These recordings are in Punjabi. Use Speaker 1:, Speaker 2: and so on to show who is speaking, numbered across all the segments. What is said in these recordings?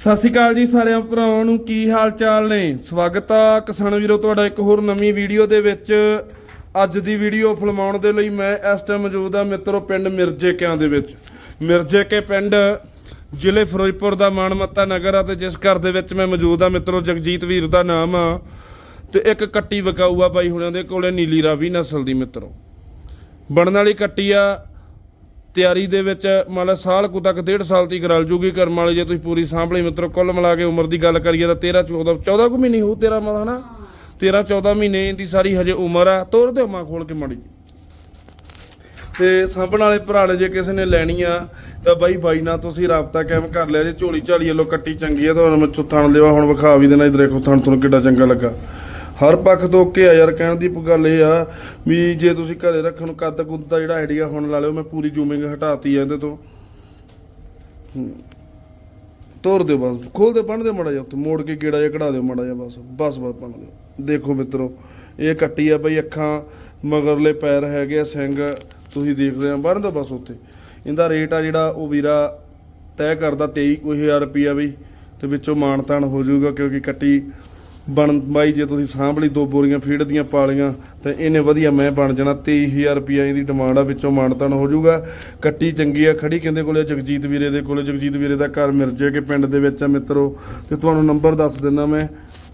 Speaker 1: ਸਤਿ ਸ਼੍ਰੀ ਅਕਾਲ ਜੀ ਸਾਰਿਆਂ ਭਰਾਵਾਂ ਨੂੰ, ਕੀ ਹਾਲ ਚਾਲ ਨੇ? ਸਵਾਗਤ ਆ ਕਿਸਾਨ ਵੀਰੋ, ਤੁਹਾਡਾ ਇੱਕ ਹੋਰ ਨਵੀਂ ਵੀਡੀਓ ਦੇ ਵਿੱਚ। ਅੱਜ ਦੀ ਵੀਡੀਓ ਫਿਲਮਾਉਣ ਦੇ ਲਈ ਮੈਂ ਇਸ ਟਾਈਮ ਮੌਜੂਦ ਆ ਮਿੱਤਰੋ, ਪਿੰਡ ਮਿਰਜੇਕਿਆਂ ਦੇ ਵਿੱਚ। ਮਿਰਜ਼ੇ ਕੇ ਪਿੰਡ, ਜ਼ਿਲ੍ਹੇ ਫਿਰੋਜ਼ਪੁਰ ਦਾ ਮਾਨਮੱਤਾ ਨਗਰ ਆ ਤੇ ਜਿਸ ਘਰ ਦੇ ਵਿੱਚ ਮੈਂ ਮੌਜੂਦ ਆ ਮਿੱਤਰੋ, ਜਗਜੀਤ ਵੀਰ ਦਾ ਨਾਮ ਆ। ਤੇ ਇੱਕ ਕੱਟੀ ਵਿਕਾਊ ਆ ਬਾਈ ਹੁਣਾਂ ਦੇ ਕੋਲੇ, ਨੀਲੀ ਰਾਵੀ ਨਸਲ ਦੀ ਮਿੱਤਰੋ। ਬਣਨ ਵਾਲੀ ਕੱਟੀ ਆ ਤਿਆਰੀ ਦੇ ਵਿੱਚ ਮੰਨ ਸਾਲ ਕੁ ਤੱਕ, ਡੇਢ ਸਾਲ ਦੀ ਗਰਲ ਜੂਗੀ ਕਰਮ ਵਾਲੀ, ਜੇ ਤੁਸੀਂ ਪੂਰੀ ਸਾਂਭ ਲਈ ਮਿੱਤਰੋ, ਕੁੱਲ ਮਿਲਾ ਕੇ ਉਮਰ ਦੀ ਗੱਲ ਕਰੀਏ ਤਾਂ 13 14 14 ਕੁ ਮਹੀਨੇ ਹੋ ਤੇਰਾ ਮਤਲਬ ਹਨਾ? 13 14 ਮਹੀਨੇ ਦੀ ਸਾਰੀ ਹਜੇ ਉਮਰ ਆ, ਤੋਰ ਦਿਓ ਮਾਂ ਖੋਲ ਕੇ ਮਾੜੀ ਜੀ ਤੇ ਸਾਂਭਣ ਵਾਲੇ ਭਰਾ ਨੇ ਜੇ ਕਿਸੇ ਨੇ ਲੈਣੀ ਆ, ਤਾਂ ਬਾਈ ਬਾਈ ਨਾਲ ਤੁਸੀਂ ਰਾਬਤਾ ਕਾਇਮ ਕਰ ਲਿਆ ਜੇ, ਝੋਲੀ ਝਾਲੀ ਵੱਲੋਂ ਕੱਟੀ ਚੰਗੀ ਆ ਤੁਹਾਨੂੰ ਮੈਂ ਥਣ ਦੇਵਾ, ਹੁਣ ਵਿਖਾ ਵੀ ਦੇਣਾ ਇਧਰ ਦੇਖੋ ਥਣ ਤੁਹਾਨੂੰ ਕਿੱਡਾ ਚੰਗਾ ਲੱਗਾ। ਹਰ ਪੱਖ ਤੋਂ ਓਕੇ ਆ ਯਾਰ, ਕਹਿਣ ਦੀ ਗੱਲ ਇਹ ਆ ਵੀ ਜੇ ਤੁਸੀਂ ਘਰੇ ਰੱਖਣ ਨੂੰ ਕੱਦ ਕੁੱਦ ਦਾ ਜਿਹੜਾ ਆਈਡੀਆ ਹੁਣ ਲਾ ਲਿਓ, ਮੈਂ ਪੂਰੀ ਜ਼ੂਮਿੰਗ ਹਟਾਤੀ ਆ ਇਹਦੇ ਤੋਂ। ਹੂੰ। ਤੋਰ ਦਿਓ ਬਸ, ਖੋਲ ਦਿਓ ਬੰਨ ਦਿਓ ਮੜਾ ਜਾ ਉੱਥੇ, ਮੋੜ ਕੇ ਗੇੜਾ ਜਿਹਾ ਕਢਾ ਦਿਓ ਮੜਾ ਜਾ ਬਸ ਬਸ ਬਸ ਬੰਨ ਦਿਓ। ਦੇਖੋ ਮਿੱਤਰੋ, ਇਹ ਕੱਟੀ ਆ ਬਈ ਅੱਖਾਂ, ਮਗਰਲੇ ਪੈਰ ਹੈਗੇ ਆ, ਸਿੰਘ, ਤੁਸੀਂ ਦੇਖਦੇ ਹੋ ਬੰਨ ਦਿਓ ਬਸ ਉੱਥੇ। ਇਹਦਾ ਰੇਟ ਆ ਜਿਹੜਾ ਉਹ ਵੀਰਾ ਤੈਅ ਕਰਦਾ 23000 ਰੁਪਿਆ ਬਈ ਤੇ ਵਿੱਚੋਂ ਮਾਨਤਾਨ ਹੋ ਜਾਊਗਾ, ਕਿਉਂਕਿ ਕੱਟੀ ਬਣ ਬਾਈ, ਜੇ ਤੁਸੀਂ ਸਾਂਭ ਲਈ ਦੋ ਬੋਰੀਆਂ ਫੀਡ ਦੀਆਂ ਪਾਲੀਆਂ, ਤੇ ਇਹਨੇ ਵਧੀਆ ਮੈਂ ਬਣ ਜਾਣਾ। 23000 ਰੁਪਿਆ ਇਹਦੀ ਡਿਮਾਂਡ ਆ, ਵਿੱਚੋਂ ਮਾਨਤਾਨ ਹੋ ਜਾਊਗਾ। ਕੱਟੀ ਚੰਗੀ ਆ, ਖੜੀ ਕਹਿੰਦੇ ਕੋਲੇ ਜਗਜੀਤ ਵੀਰੇ ਦੇ ਕੋਲੇ। ਜਗਜੀਤ ਵੀਰੇ ਦਾ ਘਰ ਮਿਰਜੇ ਕੇ ਪਿੰਡ ਦੇ ਵਿੱਚ ਆ ਮਿੱਤਰੋ। ਤੇ ਤੁਹਾਨੂੰ ਨੰਬਰ ਦੱਸ ਦਿੰਦਾ ਮੈਂ।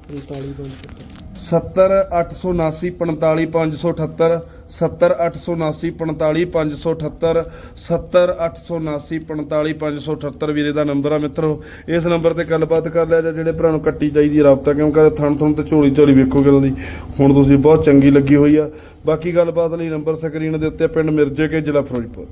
Speaker 1: 70879457578 70879457578 70879457578 ਵੀਰੇ ਦਾ ਨੰਬਰ ਆ ਮਿੱਤਰੋ, ਇਸ ਨੰਬਰ ਤੇ ਗੱਲਬਾਤ ਕਰ ਲਿਆ ਜਾਂ, ਜਿਹੜੇ ਭਰਾ ਨੂੰ ਕੱਟੀ ਚਾਹੀਦੀ ਆ ਰਾਬਤਾ, ਕਿਉਂਕਿ ਕਰਦੇ ਥਣ ਥਣ ਤੇ ਝੋਲੀ ਝੋਲੀ ਵੇਖੋ ਗੱਲ ਦੀ। ਹੁਣ ਤੁਸੀਂ ਬਹੁਤ ਚੰਗੀ ਲੱਗੀ ਹੋਈ ਆ। ਬਾਕੀ ਗੱਲਬਾਤ ਲਈ ਨੰਬਰ ਸਕਰੀਨ ਦੇ ਉੱਤੇ ਪਿੰਡ ਮਿਰਜੇ ਕੇ, ਜ਼ਿਲ੍ਹਾ ਫਿਰੋਜ਼ਪੁਰ।